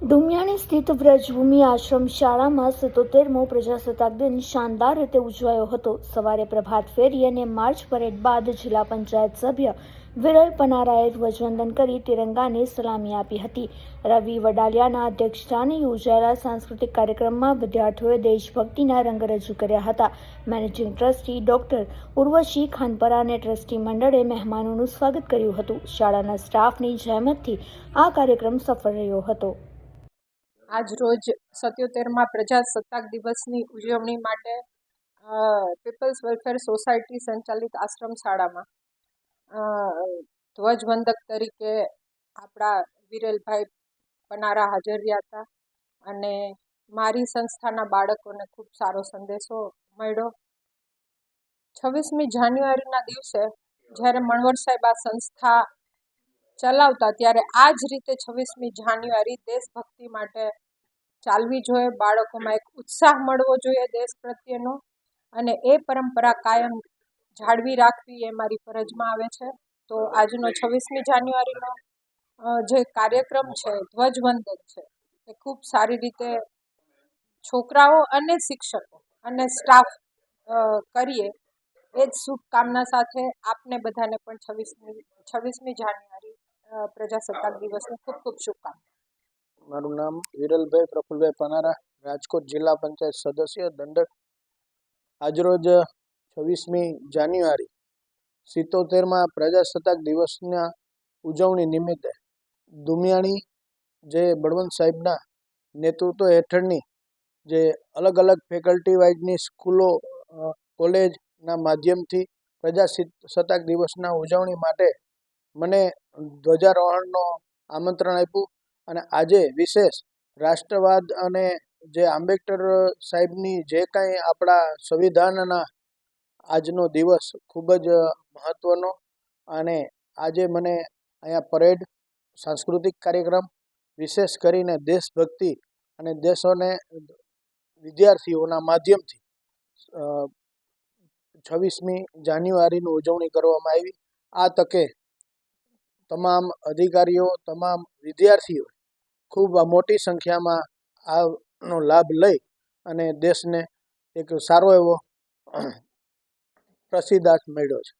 ધુમિયાણી સ્થિત વ્રજભૂમિ આશ્રમ શાળામાં સિત્તોતેરમો પ્રજાસત્તાક દિન શાનદાર રીતે ઉજવાયો હતો. સવારે પ્રભાત ફેરી અને માર્ચ પરેડ બાદ જિલ્લા પંચાયત સભ્ય વિરલ પનારાએ ધ્વજવંદન કરી તિરંગાને સલામી આપી હતી. રવિ વડાલિયાના અધ્યક્ષસ્થાને યોજાયેલા સાંસ્કૃતિક કાર્યક્રમમાં વિદ્યાર્થીઓએ દેશભક્તિના રંગ રજૂ કર્યા હતા. Managing trustee doctor Urvashi Khanpara અને ટ્રસ્ટી મંડળે મહેમાનોનું સ્વાગત કર્યું હતું. શાળાના સ્ટાફની જહેમતથી આ કાર્યક્રમ સફળ રહ્યો હતો. આજ રોજ સત્યોતેરમાં પ્રજાસત્તાક દિવસની ઉજવણી માટે પીપલ્સ વેલફેર સોસાયટી સંચાલિત આશ્રમ શાળામાં. ધ્વજવંદક તરીકે આપણા વિરેલભાઈ પનારા હાજર રહ્યા હતા અને મારી સંસ્થાના બાળકોને ખૂબ સારો સંદેશો મળ્યો. છવ્વીસમી જાન્યુઆરીના દિવસે જ્યારે મણવર સાહેબ આ સંસ્થા ચલાવતા ત્યારે આ જ રીતે છવ્વીસમી જાન્યુઆરી દેશભક્તિ માટે ચાલવી જોઈએ. બાળકોમાં એક ઉત્સાહ મળવો જોઈએ દેશ પ્રત્યેનો અને એ પરંપરા કાયમ જાળવી રાખવી એ મારી ફરજમાં આવે છે. તો આજનો છવ્વીસમી જાન્યુઆરીનો જે કાર્યક્રમ છે, ધ્વજવંદન છે, એ ખૂબ સારી રીતે છોકરાઓ અને શિક્ષકો અને સ્ટાફ કરીએ. એ જ શુભકામના સાથે આપને બધાને પણ છવ્વીસમી છવ્વીસમી જાન્યુઆરી પ્રજાસત્તાક દિવસની ખૂબ ખૂબ શુભકામના મારું નામ વિરલભાઈ પ્રફુલભાઈ પનારા, રાજકોટ જિલ્લા પંચાયત સદસ્ય, દંડક. આજરોજ છવ્વીસમી જાન્યુઆરી, સિત્તોતેરમાં પ્રજાસત્તાક દિવસના ઉજવણી નિમિત્તે દુમિયાણી જે બળવંત સાહેબના નેતૃત્વ હેઠળની જે અલગ અલગ ફેકલ્ટી વાઇઝની સ્કૂલો કોલેજના માધ્યમથી પ્રજાસત્તાક દિવસના ઉજવણી માટે મને ધ્વજારોહણનો આમંત્રણ આપ્યું અને આજે વિશેષ રાષ્ટ્રવાદ અને જે આંબેડકર સાહેબની જે કાંઈ આપણા સંવિધાનના આજનો દિવસ ખૂબ જ મહત્ત્વનો અને આજે મને અહીંયા પરેડ સાંસ્કૃતિક કાર્યક્રમ વિશેષ કરીને દેશભક્તિ અને દેશોને વિદ્યાર્થીઓના માધ્યમથી છવ્વીસમી જાન્યુઆરીની ઉજવણી કરવામાં આવી. આ તકે તમામ અધિકારીઓ, તમામ વિદ્યાર્થીઓ ખૂબ મોટી સંખ્યામાં આનો લાભ લઈ અને દેશને એક સારો એવો પ્રસિદ્ધાર્થ મળ્યો છે.